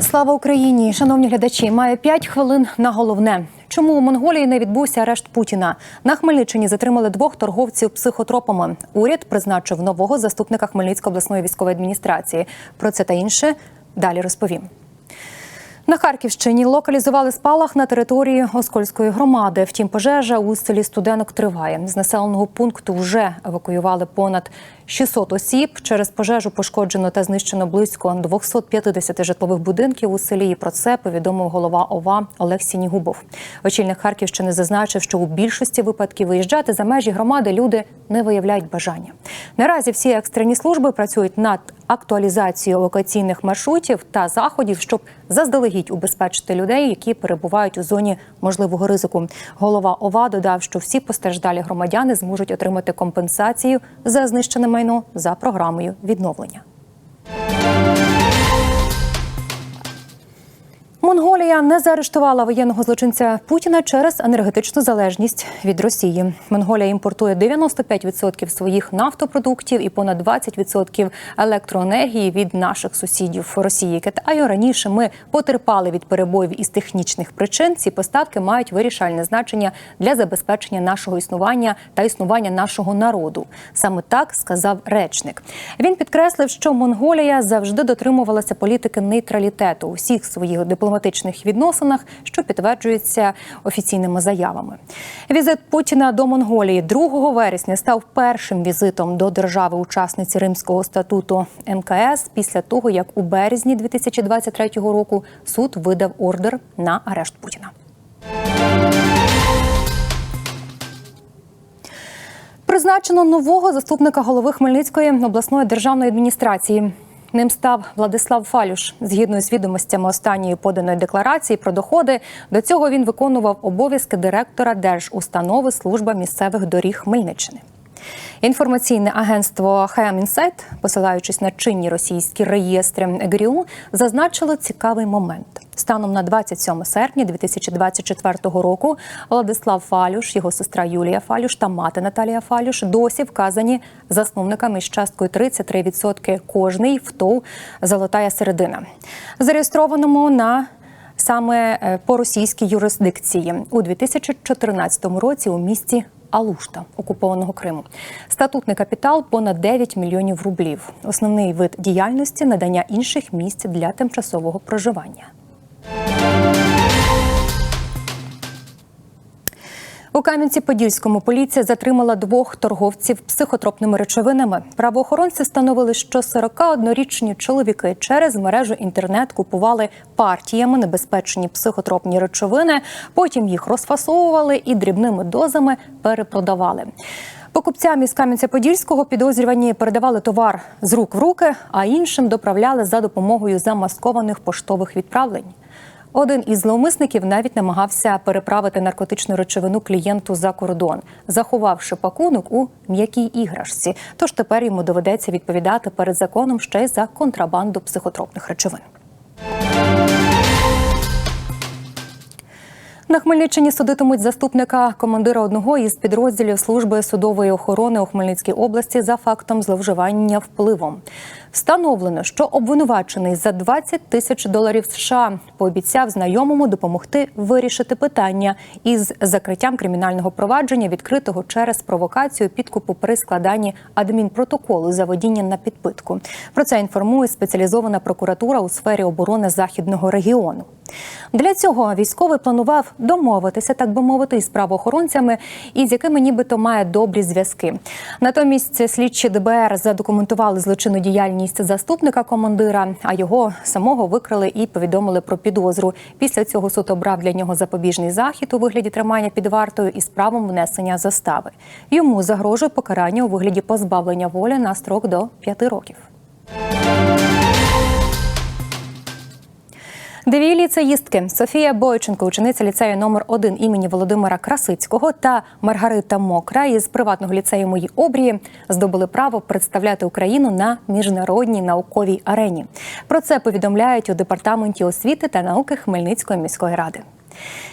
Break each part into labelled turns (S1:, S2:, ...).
S1: Слава Україні! Шановні глядачі, має 5 хвилин на головне. Чому у Монголії не відбувся арешт Путіна? На Хмельниччині затримали двох торговців психотропами. Уряд призначив нового заступника Хмельницької обласної військової адміністрації. Про це та інше далі розповім. На Харківщині локалізували спалах на території Оскольської громади. Втім, пожежа у селі Студенок триває. З населеного пункту вже евакуювали понад 600 осіб. Через пожежу пошкоджено та знищено близько 250 житлових будинків у селі. І про це повідомив голова ОВА Олег Сінігубов. Очільник Харківщини зазначив, що у більшості випадків виїжджати за межі громади люди не виявляють бажання. Наразі всі екстрені служби працюють над актуалізацією евакуаційних маршрутів та заходів, щоб заздалегідь убезпечити людей, які перебувають у зоні можливого ризику. Голова ОВА додав, що всі постраждалі громадяни зможуть отримати компенсацію за знищене майно за програмою відновлення. Монголія не заарештувала воєнного злочинця Путіна через енергетичну залежність від Росії. Монголія імпортує 95% своїх нафтопродуктів і понад 20% електроенергії від наших сусідів Росії. Китаю раніше ми потерпали від перебоїв із технічних причин. Ці поставки мають вирішальне значення для забезпечення нашого існування та існування нашого народу. Саме так сказав речник. Він підкреслив, що Монголія завжди дотримувалася політики нейтралітету у всіх своїх дипломатичних відносинах, що підтверджується офіційними заявами. Візит Путіна до Монголії 2 вересня став першим візитом до держави-учасниці Римського статуту МКС після того, як у березні 2023 року суд видав ордер на арешт Путіна. Призначено нового заступника голови Хмельницької обласної державної адміністрації. Ним став Владислав Фалюш. Згідно з відомостями останньої поданої декларації про доходи, до цього він виконував обов'язки директора Держустанови служба місцевих доріг Хмельниччини. Інформаційне агентство ХМ Інсайт, посилаючись на чинні російські реєстри ЕГРІУ, зазначило цікавий момент. Станом на 27 серпня 2024 року Владислав Фалюш, його сестра Юлія Фалюш та мати Наталія Фалюш досі вказані засновниками з часткою 33% кожний в ТОВ Золотая середина, зареєстрованому на саме е, по російській юрисдикції у 2014 році у місті Алушта окупованого Криму. Статутний капітал понад 9 мільйонів рублів. Основний вид діяльності надання інших місць для тимчасового проживання. У Кам'янці-Подільському поліція затримала двох торговців психотропними речовинами. Правоохоронці встановили, що 41-річні чоловіки через мережу інтернет купували партіями небезпечні психотропні речовини, потім їх розфасовували і дрібними дозами перепродавали. Покупцям із Кам'янця-Подільського підозрювані передавали товар з рук в руки, а іншим доправляли за допомогою замаскованих поштових відправлень. Один із зловмисників навіть намагався переправити наркотичну речовину клієнту за кордон, заховавши пакунок у м'якій іграшці. Тож тепер йому доведеться відповідати перед законом ще й за контрабанду психотропних речовин. На Хмельниччині судитимуть заступника командира одного із підрозділів служби судової охорони у Хмельницькій області за фактом зловживання впливом. Встановлено, що обвинувачений за 20 тисяч доларів США пообіцяв знайомому допомогти вирішити питання із закриттям кримінального провадження, відкритого через провокацію підкупу при складанні адмінпротоколу за водіння на підпитку. Про це інформує спеціалізована прокуратура у сфері оборони західного регіону. Для цього військовий планував домовитися, так би мовити, із правоохоронцями, із якими нібито має добрі зв'язки. Натомість слідчі ДБР задокументували злочинну діяльність заступника командира, а його самого викрили і повідомили про підозру. Після цього суд обрав для нього запобіжний захід у вигляді тримання під вартою із правом внесення застави. Йому загрожує покарання у вигляді позбавлення волі на строк до п'яти років. Дві ліцеїстки Софія Бойченко, учениця ліцею номер 1 імені Володимира Красицького та Маргарита Мокра із приватного ліцею Мої обрії здобули право представляти Україну на міжнародній науковій арені. Про це повідомляють у департаменті освіти та науки Хмельницької міської ради.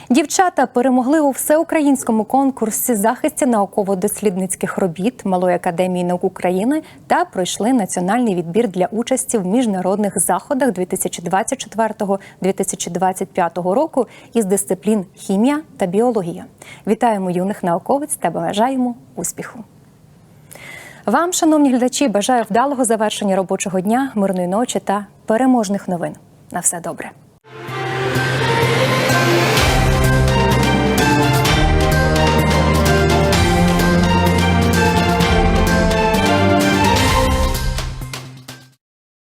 S1: Дівчата перемогли у всеукраїнському конкурсі захисті науково-дослідницьких робіт Малої академії наук України та пройшли національний відбір для участі в міжнародних заходах 2024-2025 року із дисциплін хімія та біологія. Вітаємо юних науковиць та бажаємо успіху. Вам, шановні глядачі, бажаю вдалого завершення робочого дня, мирної ночі та переможних новин. На все добре.